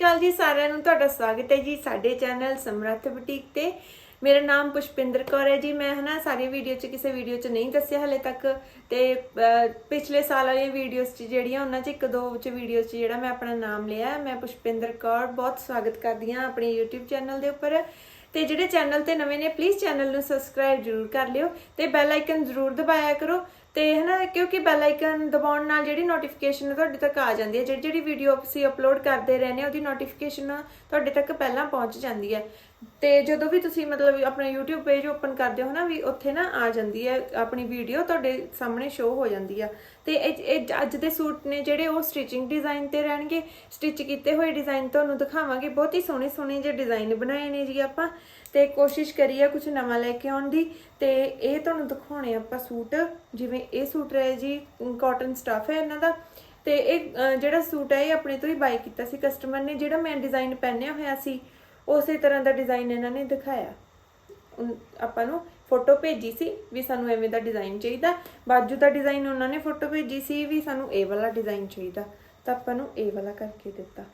ਕਾਲ ਜੀ ਸਾਰਿਆਂ ਨੂੰ ਤੁਹਾਡਾ ਸਵਾਗਤ ਹੈ ਜੀ ਸਾਡੇ ਚੈਨਲ ਸਮਰੱਥ ਬੁਟੀਕ ਤੇ। ਮੇਰਾ ਨਾਮ ਪੁਸ਼ਪਿੰਦਰ ਕੌਰ ਹੈ ਜੀ। ਮੈਂ ਹਨਾ ਸਾਰੀ ਵੀਡੀਓ 'ਚ ਕਿਸੇ ਵੀਡੀਓ 'ਚ ਨਹੀਂ ਦੱਸਿਆ ਹਲੇ ਤੱਕ। ਤੇ ਪਿਛਲੇ ਸਾਲ ਵਾਲੀਆਂ ਵੀਡੀਓਜ਼ 'ਚ ਜਿਹੜੀਆਂ ਉਹਨਾਂ 'ਚ ਇੱਕ ਦੋ 'ਚ ਵੀਡੀਓਜ਼ 'ਚ ਜਿਹੜਾ ਮੈਂ ਆਪਣਾ ਨਾਮ ਲਿਆ ਮੈਂ ਪੁਸ਼ਪਿੰਦਰ ਕੌਰ ਬਹੁਤ ਸਵਾਗਤ ਕਰਦੀ ਹਾਂ ਆਪਣੇ YouTube ਚੈਨਲ ਦੇ ਉੱਪਰ। ਤੇ ਜਿਹੜੇ ਚੈਨਲ ਤੇ ਨਵੇਂ ਨੇ ਪਲੀਜ਼ ਚੈਨਲ ਨੂੰ ਸਬਸਕ੍ਰਾਈਬ ਜ਼ਰੂਰ ਕਰ ਲਿਓ ਤੇ ਬੈਲ ਆਈਕਨ ਜ਼ਰੂਰ ਦਬਾਇਆ ਕਰੋ। ਤੇ ਹਨਾ, ਕਿਉਂਕਿ ਬੈਲ ਆਈਕਨ ਦਬਾਉਣ ਨਾਲ ਜਿਹੜੀ ਨੋਟੀਫਿਕੇਸ਼ਨ ਤੁਹਾਡੇ ਤੱਕ ਆ ਜਾਂਦੀ ਹੈ, ਜਿਹੜੀ ਜਿਹੜੀ ਵੀਡੀਓ ਅਸੀਂ ਅਪਲੋਡ ਕਰਦੇ ਰਹਿੰਦੇ ਹਾਂ, ਉਹਦੀ ਨੋਟੀਫਿਕੇਸ਼ਨ ਤੁਹਾਡੇ ਤੱਕ ਪਹਿਲਾਂ ਪਹੁੰਚ ਜਾਂਦੀ ਹੈ। ਤੇ ਜਦੋਂ ਵੀ ਤੁਸੀਂ ਮਤਲਬ ਆਪਣਾ YouTube ਪੇਜ ਓਪਨ ਕਰਦੇ ਹੋ ਨਾ ਵੀ ਉੱਥੇ ਨਾ ਆ ਜਾਂਦੀ ਹੈ, ਆਪਣੀ ਵੀਡੀਓ ਤੁਹਾਡੇ ਸਾਹਮਣੇ ਸ਼ੋ ਹੋ ਜਾਂਦੀ ਆ। ਤੇ ਇਹ ਇਹ ਅੱਜ ਦੇ ਸੂਟ ਨੇ ਜਿਹੜੇ ਉਹ ਸਟਿਚਿੰਗ ਡਿਜ਼ਾਈਨ ਤੇ ਰਹਿਣਗੇ। ਸਟਿਚ ਕੀਤੇ ਹੋਏ ਡਿਜ਼ਾਈਨ ਤੁਹਾਨੂੰ ਦਿਖਾਵਾਂਗੇ। ਬਹੁਤ ਹੀ ਸੋਹਣੇ ਸੋਹਣੇ ਜਿਹੇ ਡਿਜ਼ਾਈਨ ਬਣਾਏ ਨੇ ਜੀ ਆਪਾਂ। ਤੇ ਕੋਸ਼ਿਸ਼ ਕਰੀਏ ਕੁਝ ਨਵਾਂ ਲੈ ਕੇ ਆਉਣ ਦੀ। ਤੇ ਇਹ ਤੁਹਾਨੂੰ ਦਿਖਾਉਣੇ ਆਪਾਂ ਸੂਟ, ਜਿਵੇਂ ਇਹ ਸੂਟ ਰਹੇ ਜੀ ਕਾਟਨ ਸਟਫ ਹੈ ਇਹਨਾਂ ਦਾ। ਤੇ ਇਹ ਜਿਹੜਾ ਸੂਟ ਹੈ ਇਹ ਆਪਣੇ ਤੋਂ ਹੀ ਬਾਈ ਕੀਤਾ ਸੀ ਕਸਟਮਰ ਨੇ, ਜਿਹੜਾ ਮੈਂ ਡਿਜ਼ਾਈਨ ਪਹਿਨਿਆ ਹੋਇਆ ਸੀ, ਉਸੇ ਤਰ੍ਹਾਂ ਦਾ ਡਿਜ਼ਾਈਨ ਇਹਨਾਂ ਨੇ ਦਿਖਾਇਆ। ਆਪਾਂ ਨੂੰ ਫੋਟੋ ਭੇਜੀ ਸੀ ਵੀ ਸਾਨੂੰ ਐਵੇਂ ਦਾ ਡਿਜ਼ਾਈਨ ਚਾਹੀਦਾ। ਬਾਜੂ ਦਾ ਡਿਜ਼ਾਈਨ ਉਹਨਾਂ ਨੇ ਫੋਟੋ ਭੇਜੀ ਸੀ ਵੀ ਸਾਨੂੰ ਇਹ ਵਾਲਾ ਡਿਜ਼ਾਈਨ ਚਾਹੀਦਾ। ਤਾਂ ਆਪਾਂ ਨੂੰ ਇਹ ਵਾਲਾ ਕਰਕੇ ਦਿੱਤਾ।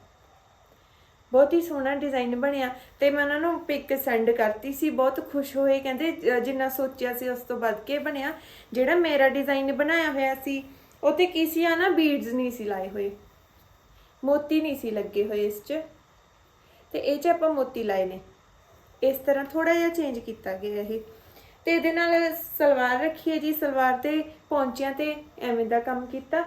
ਬਹੁਤ ਹੀ ਸੋਹਣਾ ਡਿਜ਼ਾਈਨ ਬਣਿਆ ਤੇ ਮੈਂ ਉਹਨਾਂ ਨੂੰ ਪਿਕ ਸੈਂਡ ਕਰਤੀ ਸੀ, ਬਹੁਤ ਖੁਸ਼ ਹੋਏ, ਕਹਿੰਦੇ ਜਿੰਨਾ ਸੋਚਿਆ ਸੀ ਉਸ ਤੋਂ ਵੱਧ ਕੇ ਬਣਿਆ। ਜਿਹੜਾ ਮੇਰਾ ਡਿਜ਼ਾਈਨ ਬਣਾਇਆ ਹੋਇਆ ਸੀ ਉਹ ਤੇ ਕੀ ਸੀ, ਆ ਨਾ ਬੀਡਸ ਨਹੀਂ ਸੀ ਲਾਏ ਹੋਏ। ਮੋਤੀ ਨਹੀਂ ਸੀ ਲੱਗੇ ਹੋਏ ਇਸ 'ਚ। ਤੇ ਇਹ 'ਚ ਆਪਾਂ ਮੋਤੀ ਲਾਏ ਨੇ। ਇਸ ਤਰ੍ਹਾਂ ਥੋੜਾ ਜਿਹਾ ਚੇਂਜ ਕੀਤਾ ਗਿਆ ਇਹ। ਤੇ ਇਹਦੇ ਨਾਲ ਸਲਵਾਰ ਰੱਖੀ ਹੈ ਜੀ, ਸਲਵਾਰ ਤੇ ਪੌਂਚਿਆਂ ਤੇ ਐਵੇਂ ਦਾ ਕੰਮ ਕੀਤਾ।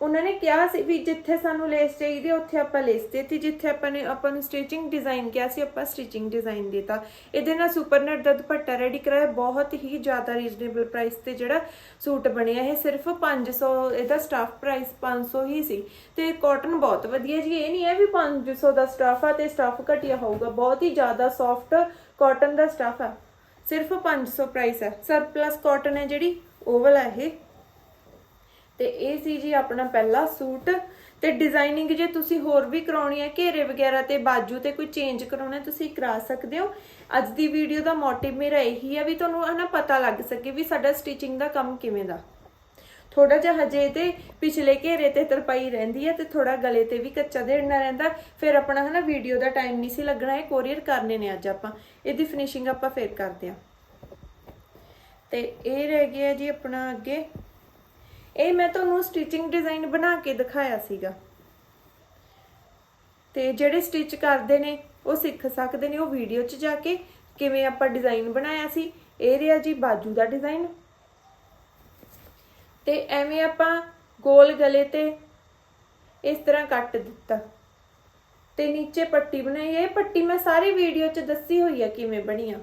ਉਹਨਾਂ ਨੇ ਕਿਹਾ ਸੀ ਵੀ ਜਿੱਥੇ ਸਾਨੂੰ ਲੇਸ ਚਾਹੀਦੀ ਉੱਥੇ ਆਪਾਂ ਲੇਸ ਦਿੱਤੀ। ਜਿੱਥੇ ਆਪਾਂ ਨੇ ਆਪਾਂ ਨੂੰ ਸਟਿਚਿੰਗ ਡਿਜ਼ਾਈਨ ਕਿਹਾ ਸੀ, ਆਪਾਂ ਸਟਿਚਿੰਗ ਡਿਜ਼ਾਈਨ ਦਿੱਤਾ। ਇਹਦੇ ਨਾਲ ਸੁਪਰ ਨੈਟ ਦਾ ਦੁਪੱਟਾ ਰੈਡੀ ਕਰਾਇਆ। ਬਹੁਤ ਹੀ ਜ਼ਿਆਦਾ ਰੀਜ਼ਨੇਬਲ ਪ੍ਰਾਈਸ ਤੇ ਜਿਹੜਾ ਸੂਟ ਬਣਿਆ। ਇਹ ਸਿਰਫ 500 ਇਹਦਾ ਸਟਾਫ ਪ੍ਰਾਈਸ 500 ਹੀ ਸੀ। ਤੇ ਕਾਟਨ ਬਹੁਤ ਵਧੀਆ ਜੀ। ਇਹ ਨਹੀਂ ਹੈ ਵੀ 500 ਦਾ ਸਟਾਫ ਆ ਤੇ ਸਟਾਫ ਘਟਿਆ ਹੋਊਗਾ। ਬਹੁਤ ਹੀ ਜ਼ਿਆਦਾ ਸੌਫਟ ਕਾਟਨ ਦਾ ਸਟਾਫ ਆ। ਸਿਰਫ 500 ਪ੍ਰਾਈਸ ਹੈ ਸਰਪਲਸ ਕਾਟਨ ਹੈ ਜਿਹੜੀ, ਉਹ ਵਾਲਾ ਇਹ ਤੇ ਇਹ ਸੀ ਜੀ ਆਪਣਾ ਪਹਿਲਾ ਸੂਟ। ਤੇ ਡਿਜ਼ਾਈਨਿੰਗ ਜੇ ਤੁਸੀਂ ਹੋਰ ਵੀ ਕਰਾਉਣੀ ਹੈ, ਘੇਰੇ ਵਗੈਰਾ ਤੇ ਬਾਜੂ ਤੇ ਕੋਈ ਚੇਂਜ ਕਰਾਉਣਾ ਤੁਸੀਂ ਕਰਾ ਸਕਦੇ ਹੋ। ਅੱਜ ਦੀ ਵੀਡੀਓ ਦਾ ਮੋਟਿਵ ਮੇਰਾ ਇਹੀ ਹੈ ਵੀ ਤੁਹਾਨੂੰ ਹਨਾ ਪਤਾ ਲੱਗ ਸਕੇ ਵੀ ਸਾਡਾ ਸਟਿਚਿੰਗ ਦਾ ਕੰਮ ਕਿਵੇਂ ਦਾ। ਥੋੜਾ ਜਿਹਾ ਹਜੇ ਤੇ ਪਿਛਲੇ ਘੇਰੇ ਤੇ ਤਰਪਾਈ ਰਹਿੰਦੀ ਹੈ ਤੇ ਥੋੜਾ ਗਲੇ ਤੇ ਵੀ ਕੱਚਾ ਦੇਣਾ ਰਹਿੰਦਾ। ਫਿਰ ਆਪਣਾ ਹਨਾ ਵੀਡੀਓ ਦਾ ਟਾਈਮ ਨਹੀਂ ਸੀ ਲੱਗਣਾ, ਇਹ ਕੋਰੀਅਰ ਕਰਨੇ ਨੇ ਅੱਜ ਆਪਾਂ। ਇਹਦੀ ਫਿਨਿਸ਼ਿੰਗ ਆਪਾਂ ਫੇਰ ਕਰਦੇ ਹਾਂ। ਤੇ ਇਹ ਰਹਿ ਗਿਆ ਜੀ ਆਪਣਾ ਅੱਗੇ। ਇਹ ਮੈਂ ਤੁਹਾਨੂੰ ਸਟਿਚਿੰਗ ਡਿਜ਼ਾਈਨ ਬਣਾ ਕੇ ਦਿਖਾਇਆ ਸੀਗਾ। ਤੇ ਜਿਹੜੇ ਸਟਿਚ ਕਰਦੇ ਨੇ, ਉਹ ਸਿੱਖ ਸਕਦੇ ਨੇ, ਉਹ ਵੀਡੀਓ 'ਚ ਜਾ ਕੇ ਕਿਵੇਂ ਆਪਾਂ ਡਿਜ਼ਾਈਨ ਬਣਾਇਆ ਸੀ, ਇਹ ਰਿਹਾ ਜੀ ਬਾਜੂ ਦਾ ਡਿਜ਼ਾਈਨ ਤੇ ਐਵੇਂ ਆਪਾਂ ਗੋਲ ਗਲੇ ਤੇ ਇਸ ਤਰ੍ਹਾਂ ਕੱਟ ਦਿੱਤਾ। ਤੇ ਨੀਚੇ ਪੱਟੀ ਬਣਾਈ ਇਹ ਪੱਟੀ ਮੈਂ ਸਾਰੀ ਵੀਡੀਓ 'ਚ ਦੱਸੀ ਹੋਈ ਆ ਕਿਵੇਂ ਬਣੀ ਆ।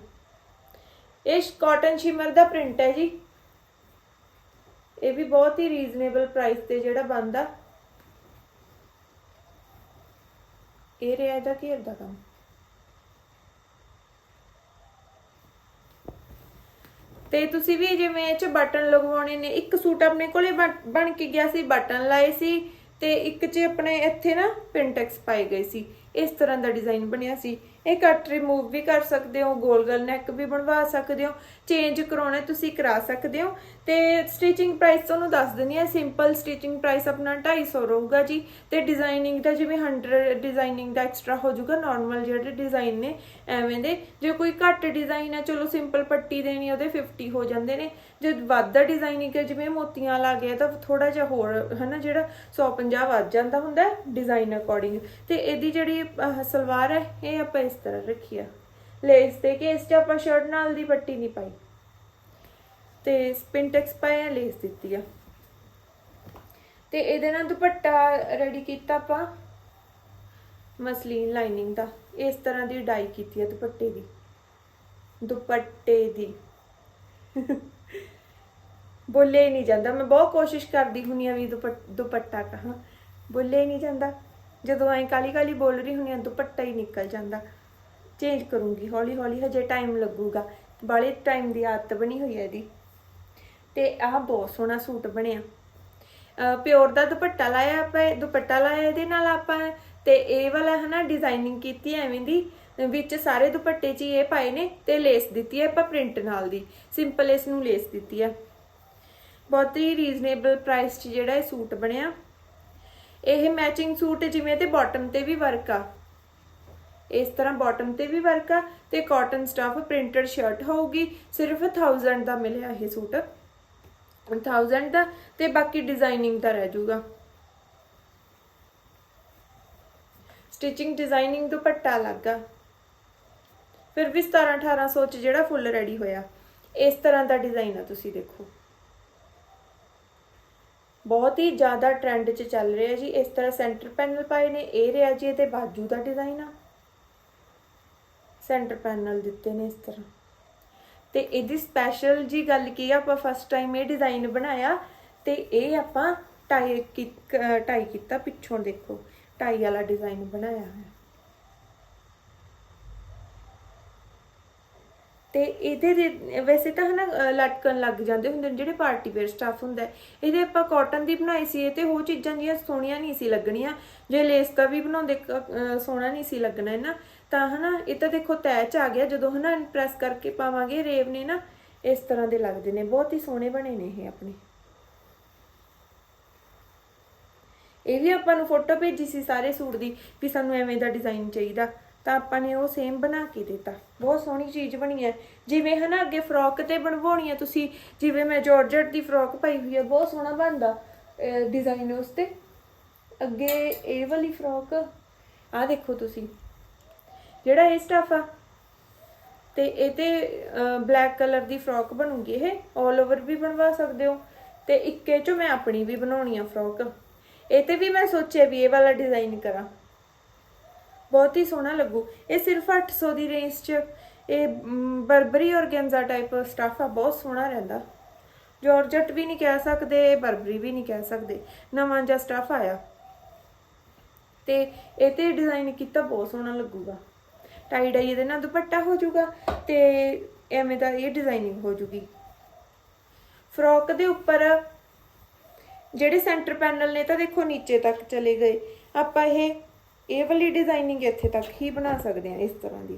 ਇਹ ਕਾਟਨ ਸ਼ਿਮਰ ਦਾ ਪ੍ਰਿੰਟ ਹੈ ਜੀ। ਇਹ ਵੀ ਬਹੁਤ ਹੀ ਰੀਜ਼ਨੇਬਲ ਪ੍ਰਾਈਸ ਤੇ ਜਿਹੜਾ ਬੰਦਾ ਇਹ ਰਿਹਾ ਇਹਦਾ ਘੇਰ ਦਾ ਕੰਮ? ਤੇ ਤੁਸੀਂ ਵੀ ਜਿਵੇਂ ਇਹ ਚ ਬਟਨ ਲਗਵਾਉਣੇ ਨੇ, ਇੱਕ ਸੂਟ ਆਪਣੇ ਕੋਲੇ ਬਣ- ਕੇ ਗਿਆ ਸੀ, ਬਟਨ ਲਾਏ ਸੀ ਤੇ ਇੱਕ ਚ ਆਪਣੇ ਇੱਥੇ ਨਾ ਪਿੰਟੈਕਸ ਪਾਏ ਗਏ ਸੀ। ਇਸ ਤਰ੍ਹਾਂ ਦਾ ਡਿਜ਼ਾਈਨ ਬਣਿਆ ਸੀ। ਇਹ ਕੱਟ ਰਿਮੂਵ ਵੀ ਕਰ ਸਕਦੇ ਹੋ, ਗੋਲ ਗਲ ਨੈਕ ਵੀ ਬਣਵਾ ਸਕਦੇ ਹੋ ਚੇਂਜ ਕਰਾਉਣਾ ਤੁਸੀਂ ਕਰਾ ਸਕਦੇ ਹੋ ਤੇ ਸਟਿਚਿੰਗ ਪ੍ਰਾਈਸ ਤੁਹਾਨੂੰ ਦੱਸ ਦਿੰਦੀ ਹੈ ਸਿੰਪਲ ਸਟਿਚਿੰਗ ਪ੍ਰਾਈਸ ਆਪਣਾ 250 ਰਹੂਗਾ ਜੀ ਤੇ ਡਿਜ਼ਾਈਨਿੰਗ ਦਾ ਜਿਵੇਂ 100 ਡਿਜ਼ਾਈਨਿੰਗ ਦਾ ਐਕਸਟਰਾ ਹੋ ਜਾਊਗਾ ਨਾਰਮਲ ਜਿਹੜੇ ਡਿਜ਼ਾਈਨ ਨੇ ਐਵੇਂ ਦੇ। ਜੇ ਕੋਈ ਘੱਟ ਡਿਜ਼ਾਈਨ ਹੈ ਚਲੋ ਸਿੰਪਲ ਪੱਟੀ ਦੇਣੀ ਉਹਦੇ 50 ਹੋ ਜਾਂਦੇ ਨੇ। ਜੇ ਵੱਧ ਡਿਜ਼ਾਈਨਿੰਗ ਹੈ ਜਿਵੇਂ ਮੋਤੀਆਂ ਲਾ ਗਿਆ ਤਾਂ ਥੋੜਾ ਜਿਹਾ ਹੋਰ ਹਨਾ ਜਿਹੜਾ 150 ਵੱਧ ਜਾਂਦਾ ਹੁੰਦਾ ਡਿਜ਼ਾਈਨ ਅਕੋਰਡਿੰਗ ਤੇ ਇਹਦੀ ਜਿਹੜੀ ਸਲਵਾਰ ਹੈ, ਇਹ ਆਪਾਂ ਇਸ ਤਰ੍ਹਾਂ ਰੱਖੀ ਆ। ਲੇਸ ਦੇ ਕੇ ਇਸ 'ਚ ਆਪਾਂ ਸ਼ਰਟ ਨਾਲ ਦੀ ਪੱਟੀ ਨਹੀਂ ਪਾਈ। ਤੇ ਸਪਿੰਟੈਕਸ ਪਾਇਆ ਲੇਸ ਦਿੱਤੀ ਆ। ਤੇ ਇਹਦੇ ਨਾਲ ਦੁਪੱਟਾ ਰੈਡੀ ਕੀਤਾ ਆਪਾਂ। ਮਸਲੀਨ ਲਾਈਨਿੰਗ ਦਾ, ਇਸ ਤਰ੍ਹਾਂ ਦੀ ਡਾਈ ਕੀਤੀ ਆ ਦੁਪੱਟੇ ਦੀ। ਦੁਪੱਟੇ ਦੀ। ਬੋਲੇ ਹੀ ਨਹੀਂ ਜਾਂਦਾ। ਮੈਂ ਬਹੁਤ ਕੋਸ਼ਿਸ਼ ਕਰਦੀ ਹੁੰਨੀ ਆ ਵੀ ਦੁਪੱਟਾ ਕਹਾਂ। ਬੋਲੇ ਹੀ ਨਹੀਂ ਜਾਂਦਾ। ਜਦੋਂ ਐਂ ਕਾਲੀ ਕਾਲੀ ਬੋਲ ਰਹੀ ਹੁੰਨੀ ਆ, ਦੁਪੱਟਾ ਹੀ ਨਿਕਲ ਜਾਂਦਾ। ਚੇਂਜ ਕਰੂੰਗੀ, ਹੌਲੀ ਹੌਲੀ ਹਜੇ ਟਾਈਮ ਲੱਗੂਗਾ। ਬਾਲੇ ਟਾਈਮ ਦੀ ਆਦਤ ਬਣੀ ਹੋਈ ਹੈ ਇਹਦੀ। ਤੇ ਆਹ ਬਹੁਤ ਸੋਹਣਾ ਸੂਟ ਬਣਿਆ। ਪਿਓਰ ਦਾ ਦੁਪੱਟਾ ਲਾਇਆ ਆਪਾਂ ਇਹ ਦੁਪੱਟਾ ਲਾਇਆ ਇਹਦੇ ਨਾਲ ਆਪਾਂ। ਤੇ ਇਹ ਵਾਲਾ ਹਨਾ ਡਿਜ਼ਾਈਨਿੰਗ ਕੀਤੀ ਐਵੇਂ ਦੀ। ਵਿੱਚ ਸਾਰੇ ਦੁਪੱਟੇ 'ਚ ਹੀ ਇਹ ਪਾਏ ਨੇ ਤੇ ਲੇਸ ਦਿੱਤੀ ਹੈ ਆਪਾਂ ਪ੍ਰਿੰਟ ਨਾਲ ਦੀ। ਸਿੰਪਲ ਇਸ ਨੂੰ ਲੇਸ ਦਿੱਤੀ ਹੈ ਬਹੁਤ ਹੀ ਰੀਜ਼ਨੇਬਲ ਪ੍ਰਾਈਸ 'ਚ ਜਿਹੜਾ ਇਹ ਸੂਟ ਬਣਿਆ। ਇਹ ਮੈਚਿੰਗ ਸੂਟ ਜਿਵੇਂ ਤੇ ਬਾਟਮ ਤੇ ਵੀ ਵਰਕ ਆ। ਇਸ ਤਰ੍ਹਾਂ ਬਾਟਮ ਤੇ ਵੀ ਵਰਕ ਆ ਤੇ ਕਾਟਨ ਸਟਫ ਪ੍ਰਿੰਟਡ ਸ਼ਰਟ ਹੋਊਗੀ, ਸਿਰਫ 1000 ਦਾ ਮਿਲਿਆ ਇਹ ਸੂਟ 1000 ਦਾ ਤੇ ਬਾਕੀ ਡਿਜ਼ਾਈਨਿੰਗ ਦਾ ਰਹਿ ਜਾਊਗਾ। ਸਟਿਚਿੰਗ ਡਿਜ਼ਾਈਨਿੰਗ ਦੁਪੱਟਾ ਲੱਗਾ ਫਿਰ ਵੀ 17 1800 ਚ ਜਿਹੜਾ ਫੁੱਲ ਰੈਡੀ ਹੋਇਆ, ਇਸ ਤਰ੍ਹਾਂ ਦਾ ਡਿਜ਼ਾਈਨ ਆ ਤੁਸੀਂ ਦੇਖੋ। ਬਹੁਤ ਹੀ ਜ਼ਿਆਦਾ ਟ੍ਰੈਂਡ 'ਚ ਚੱਲ ਰਿਹਾ ਜੀ। ਇਸ ਤਰ੍ਹਾਂ ਸੈਂਟਰ ਪੈਨਲ ਪਾਏ ਨੇ, ਇਹ ਰਿਹਾ ਜੀ ਇਹਦੇ ਬਾਜੂ ਦਾ ਡਿਜ਼ਾਈਨ ਆ। ਸੈਂਟਰ ਪੈਨਲ ਦਿੱਤੇ ਨੇ ਇਸ ਤਰ੍ਹਾਂ। ਤੇ ਇਹਦੀ ਸਪੈਸ਼ਲ ਜੀ ਗੱਲ ਕੀ ਆ, ਆਪਾਂ ਫਸਟ ਟਾਈਮ ਇਹ ਡਿਜ਼ਾਈਨ ਬਣਾਇਆ ਤੇ ਇਹ ਆਪਾਂ ਟਾਈ ਟਾਈ ਕੀਤਾ ਪਿੱਛੋਂ ਦੇਖੋ। ਟਾਈ ਵਾਲਾ ਡਿਜ਼ਾਈਨ ਬਣਾਇਆ ਹੈ ਤੇ ਇਹਦੇ ਦੇ, ਵੈਸੇ ਤਾਂ ਹਨਾ, ਅਹ, ਲਟਕਣ ਲੱਗ ਜਾਂਦੇ ਹੁੰਦੇ ਨੇ ਜਿਹੜੇ ਪਾਰਟੀ ਵੇਅਰ ਸਟਫ ਹੁੰਦਾ ਇਹਦੇ ਆਪਾਂ ਕਾਟਨ ਦੀ ਬਣਾਈ ਸੀ, ਇਹ ਤੇ ਉਹ ਚੀਜ਼ਾਂ ਜੀਆਂ ਸੋਹਣੀਆਂ ਨਹੀਂ ਸੀ ਲੱਗਣੀਆਂ। ਜੇ ਲੇਸ ਦਾ ਵੀ ਬਣਾਉਂਦੇ ਸੋਹਣਾ ਨਹੀਂ ਸੀ ਲੱਗਣਾ ਹੈ ਨਾ, ਤਾਂ ਹਨਾ, ਇਹ ਤਾਂ ਦੇਖੋ ਤੈਚ ਆ ਗਿਆ। ਜਦੋਂ ਹਨਾ ਪ੍ਰੈਸ ਕਰਕੇ ਪਾਵਾਂਗੇ, ਰੇਵ ਨੇ ਨਾ, ਇਸ ਤਰ੍ਹਾਂ ਦੇ ਲੱਗਦੇ ਨੇ। ਬਹੁਤ ਹੀ ਸੋਹਣੇ ਬਣੇ ਨੇ ਇਹ ਆਪਣੇ। ਇਹ ਵੀ ਆਪਾਂ ਨੂੰ ਫੋਟੋ ਭੇਜੀ ਸੀ ਸਾਰੇ ਸੂਟ ਦੀ, ਵੀ ਸਾਨੂੰ ਐਵੇਂ ਦਾ ਡਿਜ਼ਾਈਨ ਚਾਹੀਦਾ। ਤਾਂ ਆਪਾਂ ਨੇ ਉਹ ਸੇਮ ਬਣਾ ਕੇ ਦਿੱਤਾ। ਬਹੁਤ ਸੋਹਣੀ ਚੀਜ਼ ਬਣੀ ਹੈ। ਜਿਵੇਂ ਹਨਾ, ਅੱਗੇ ਫਰੋਕ ਤੇ ਬਣਵਾਉਣੀ ਹੈ ਤੁਸੀਂ, ਜਿਵੇਂ ਮੈਂ ਜਾਰਜਟ ਦੀ ਫਰੋਕ ਪਾਈ ਹੋਈ ਹੈ, ਬਹੁਤ ਸੋਹਣਾ ਬਣਦਾ ਡਿਜ਼ਾਈਨ ਉਸ ਤੇ। ਅੱਗੇ ਇਹ ਵਾਲੀ ਫਰੋਕ ਆ ਦੇਖੋ ਤੁਸੀਂ। ਜਿਹੜਾ ਇਹ ਸਟਫ ਆ, ਤੇ ਇਹ ਤੇ ਬਲੈਕ ਕਲਰ ਦੀ ਫਰੋਕ ਬਣੂਗੀ ਇਹ। 올 ਓਵਰ ਵੀ ਬਣਵਾ ਸਕਦੇ ਹੋ। ਤੇ ਇੱਕੇ ਚੋਂ ਮੈਂ ਆਪਣੀ ਵੀ ਬਣਾਉਣੀ ਆ ਫਰੋਕ ਇਹ ਤੇ ਵੀ ਮੈਂ ਸੋਚਿਆ ਵੀ ਇਹ ਵਾਲਾ ਡਿਜ਼ਾਈਨ ਕਰਾਂ। ਬਹੁਤ ਹੀ ਸੋਹਣਾ ਲੱਗੂ। ਇਹ ਸਿਰਫ 800 ਦੀ ਰੇਂਜ 'ਚ, ਇਹ ਬਰਬਰੀ ਔਰਗੈਂਜ਼ਾ ਟਾਈਪ ਸਟੱਫ ਆ, ਬਹੁਤ ਸੋਹਣਾ ਰਹਿੰਦਾ। ਜਾਰਜਟ ਵੀ ਨਹੀਂ ਕਹਿ ਸਕਦੇ ਬਰਬਰੀ ਵੀ ਨਹੀਂ ਕਹਿ ਸਕਦੇ, ਨਵਾਂ ਜਿਹਾ ਸਟੱਫ ਆਇਆ। ਤੇ ਇਹ ਤੇ ਡਿਜ਼ਾਈਨ ਕੀਤਾ, ਬਹੁਤ ਸੋਹਣਾ ਲੱਗੂਗਾ। ਟਾਈ ਡਾਈ ਇਹਦੇ ਨਾਲ ਦੁਪੱਟਾ ਹੋ ਜਾਊਗਾ ਤੇ ਐਵੇਂ ਦਾ ਇਹ ਡਿਜ਼ਾਈਨਿੰਗ ਹੋ ਜੂਗੀ ਫਰੋਕ ਦੇ ਉੱਪਰ ਜਿਹੜੇ ਸੈਂਟਰ ਪੈਨਲ ਨੇ ਤਾਂ ਦੇਖੋ ਨੀਚੇ ਤੱਕ ਚਲੇ ਗਏ। ਆਪਾਂ ਇਹ ਇਹ ਵਾਲੀ ਡਿਜ਼ਾਈਨਿੰਗ ਇੱਥੇ ਤੱਕ ਹੀ ਬਣਾ ਸਕਦੇ ਹਾਂ ਇਸ ਤਰ੍ਹਾਂ ਦੀ।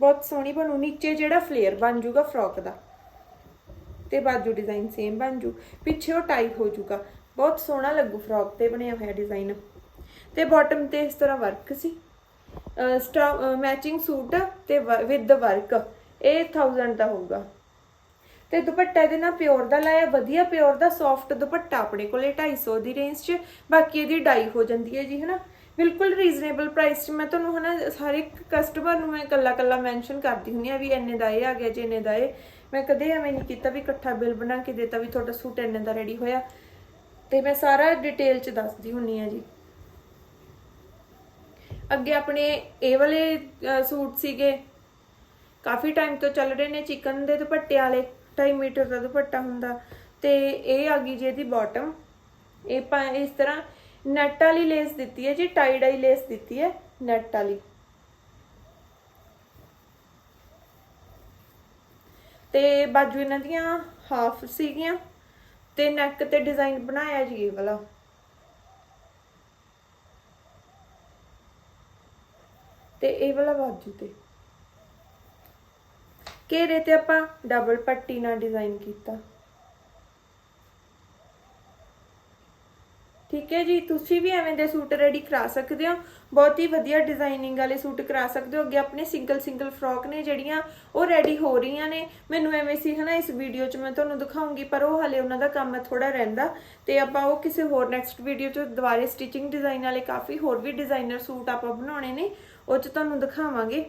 ਬਹੁਤ ਸੋਹਣੀ ਬਣੂ, ਨੀਚੇ ਜਿਹੜਾ ਫਲੇਅਰ ਬਣ ਜਾਊਗਾ ਫਰੋਕ ਦਾ, ਤੇ ਬਾਜੂ ਡਿਜ਼ਾਈਨ ਸੇਮ ਬਣ ਜੂ, ਪਿੱਛੇ ਉਹ ਟਾਈ ਹੋ ਜਾਊਗਾ ਬਹੁਤ ਸੋਹਣਾ ਲੱਗੂ ਫਰੋਕ ਤੇ ਬਣਿਆ ਹੋਇਆ ਡਿਜ਼ਾਈਨ ਤੇ ਬਾਟਮ ਤੇ ਇਸ ਤਰ੍ਹਾਂ ਵਰਕ ਸੀ। ਮੈਚਿੰਗ ਸੂਟ ਤੇ ਵਿਦ ਵਰਕ ਇਹ 1000 ਦਾ ਹੋਊਗਾ। ਤੇ ਦੁਪੱਟਾ ਇਹਦੇ ਨਾਲ ਪਿਓਰ ਦਾ ਲਾਇਆ, ਵਧੀਆ ਪਿਓਰ ਦਾ ਸੌਫਟ ਦੁਪੱਟਾ ਆਪਣੇ ਕੋਲੇ 250 ਦੀ ਰੇਂਜ 'ਚ, ਬਾਕੀ ਇਹਦੀ ਡਾਈ ਹੋ ਜਾਂਦੀ ਹੈ ਜੀ, ਹਨਾ? ਬਿਲਕੁਲ ਰੀਜ਼ਨੇਬਲ ਪ੍ਰਾਈਸ 'ਚ, ਮੈਂ ਤੁਹਾਨੂੰ ਹਨਾ, ਹਰ ਇੱਕ ਕਸਟਮਰ ਨੂੰ ਮੈਂ ਕੱਲਾ ਕੱਲਾ ਮੈਂਸ਼ਨ ਕਰਦੀ ਹੁੰਦੀ ਆ ਵੀ ਇੰਨੇ ਦਾ ਇਹ ਆ ਗਿਆ ਜੇ, ਇੰਨੇ ਦਾ ਇਹ। ਮੈਂ ਕਦੇ ਐਵੇਂ ਨਹੀਂ ਕੀਤਾ ਵੀ ਇਕੱਠਾ ਬਿੱਲ ਬਣਾ ਕੇ ਦੇਤਾ ਵੀ ਤੁਹਾਡਾ ਸੂਟ ਇੰਨੇ ਦਾ ਰੈਡੀ ਹੋਇਆ। ਤੇ ਮੈਂ ਸਾਰਾ ਡਿਟੇਲ 'ਚ ਦੱਸਦੀ ਹੁੰਨੀ ਆ ਜੀ। ਅੱਗੇ ਆਪਣੇ ਇਹ ਵਾਲੇ ਸੂਟ ਸੀਗੇ। ਕਾਫੀ ਟਾਈਮ ਤੋਂ ਚੱਲ ਰਹੇ ਨੇ ਚਿਕਨ ਦੇ ਦੁਪੱਟੇ ਵਾਲੇ। 2.5 ਮੀਟਰ ਦਾ ਦੁਪੱਟਾ ਹੁੰਦਾ ਤੇ ਇਹ ਆ ਗਈ ਜੀ ਇਹਦੀ ਬਾਟਮ ਇਹ ਪਾ ਇਸ ਤਰ੍ਹਾਂ ਨੈਟ ਵਾਲੀ ਲੇਸ ਦਿੱਤੀ ਹੈ ਜੀ ਟਾਈ ਡਾਈ ਲੇਸ ਦਿੱਤੀ ਹੈ ਨੈਟ ਵਾਲੀ। ਤੇ ਬਾਜੂ ਇਹਨਾਂ ਦੀਆਂ ਹਾਫ ਸੀਗੀਆਂ ਤੇ ਨੈਕ ਤੇ ਡਿਜ਼ਾਈਨ ਬਣਾਇਆ ਜੀ ਇਹ ਵਾਲਾ। ਤੇ ਇਹ ਵਾਲਾ ਬਾਜੂ ਤੇ। ਘੇਰੇ ਤੇ ਆਪਾਂ ਡਬਲ ਪੱਟੀ ਨਾਲ ਡਿਜ਼ਾਈਨ ਕੀਤਾ। ਠੀਕ ਹੈ ਜੀ, ਤੁਸੀਂ ਵੀ ਐਵੇਂ ਦੇ ਸੂਟ ਰੈਡੀ ਕਰਾ ਸਕਦੇ ਹੋ। ਬਹੁਤ ਹੀ ਵਧੀਆ ਡਿਜ਼ਾਈਨਿੰਗ ਵਾਲੇ ਸੂਟ ਕਰਾ ਸਕਦੇ ਹੋ। ਅੱਗੇ ਆਪਣੇ ਸਿੰਗਲ ਸਿੰਗਲ ਫਰੋਕ ਨੇ ਜਿਹੜੀਆਂ ਉਹ ਰੈਡੀ ਹੋ ਰਹੀਆਂ ਨੇ। ਮੈਨੂੰ ਐਵੇਂ ਸੀ ਹਨਾ, ਇਸ ਵੀਡੀਓ 'ਚ ਮੈਂ ਤੁਹਾਨੂੰ ਦਿਖਾਉਂਗੀ, ਪਰ ਉਹ ਹਲੇ ਉਹਨਾਂ ਦਾ ਕੰਮ ਥੋੜਾ ਰਹਿੰਦਾ। ਤੇ ਆਪਾਂ ਉਹ ਕਿਸੇ ਹੋਰ ਨੈਕਸਟ ਵੀਡੀਓ 'ਚ ਦੁਬਾਰੇ ਸਟਿਚਿੰਗ ਡਿਜ਼ਾਈਨ ਵਾਲੇ ਕਾਫੀ ਹੋਰ ਵੀ ਡਿਜ਼ਾਈਨਰ ਸੂਟ ਆਪਾਂ ਬਣਾਉਣੇ ਨੇ, ਉਹ 'ਚ ਤੁਹਾਨੂੰ ਦਿਖਾਵਾਂਗੇ।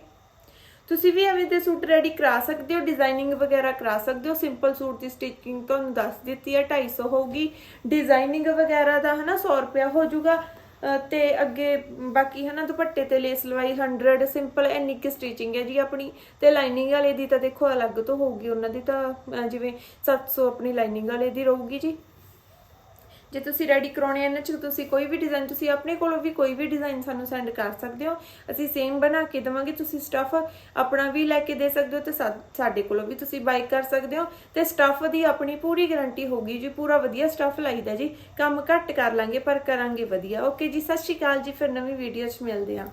ਤੁਸੀਂ ਵੀ ਐਵੇਂ ਦੇ ਸੂਟ ਰੈਡੀ ਕਰਾ ਸਕਦੇ ਹੋ ਡਿਜ਼ਾਈਨਿੰਗ ਵਗੈਰਾ ਕਰਾ ਸਕਦੇ ਹੋ। ਸਿੰਪਲ ਸੂਟ ਦੀ ਸਟਿਚਿੰਗ ਤੁਹਾਨੂੰ ਦੱਸ ਦਿੱਤੀ ਹੈ 250 ਹੋਊਗੀ। ਡਿਜ਼ਾਈਨਿੰਗ ਵਗੈਰਾ ਦਾ ਹਨਾ 100 ਰੁਪਿਆ ਹੋ ਜਾਊਗਾ। ਅਹ ਤੇ ਅੱਗੇ ਬਾਕੀ ਹਨਾ ਦੁਪੱਟੇ ਤੇ ਲੇਸ ਲਵਾਈ 100 ਸਿੰਪਲ ਇੰਨੀ ਕਿ ਸਟਿਚਿੰਗ ਹੈ ਜੀ ਆਪਣੀ। ਤੇ ਲਾਈਨਿੰਗ ਵਾਲੇ ਦੀ ਤਾਂ ਦੇਖੋ ਅਲੱਗ ਤੋਂ ਹੋਊਗੀ, ਉਹਨਾਂ ਦੀ ਤਾਂ, ਅਹ ਜਿਵੇਂ 700 ਆਪਣੀ ਲਾਈਨਿੰਗ ਵਾਲੇ ਦੀ ਰਹੂਗੀ ਜੀ। ਜੇ ਤੁਸੀਂ ਰੈਡੀ ਕਰਾਉਣੇ ਇਹਨਾਂ ਚ, ਤੁਸੀਂ ਕੋਈ ਵੀ ਡਿਜ਼ਾਈਨ ਤੁਸੀਂ ਆਪਣੇ ਕੋਲੋਂ ਵੀ ਕੋਈ ਵੀ ਡਿਜ਼ਾਈਨ ਸਾਨੂੰ ਸੈਂਡ ਕਰ ਸਕਦੇ ਹੋ। ਅਸੀਂ ਸੇਮ ਬਣਾ ਕੇ ਦੇਵਾਂਗੇ, ਤੁਸੀਂ ਸਟਫ ਆਪਣਾ ਵੀ ਲੈ ਕੇ ਦੇ ਸਕਦੇ ਹੋ ਤੇ ਸਾਡੇ ਕੋਲੋਂ ਵੀ ਤੁਸੀਂ ਬਾਈ ਕਰ ਸਕਦੇ ਹੋ। ਤੇ ਸਟਫ ਦੀ ਆਪਣੀ ਪੂਰੀ ਗਾਰੰਟੀ ਹੋਗੀ ਜੀ, ਪੂਰਾ ਵਧੀਆ ਸਟਫ ਲਾਈਦਾ ਜੀ। ਕੰਮ ਘੱਟ ਕਰ ਲਾਂਗੇ, ਪਰ ਕਰਾਂਗੇ ਵਧੀਆ। ਓਕੇ ਜੀ, ਸਤਿ ਸ਼੍ਰੀ ਅਕਾਲ ਜੀ, ਫਿਰ ਨਵੀਂ ਵੀਡੀਓ 'ਚ ਮਿਲਦੇ ਹਾਂ।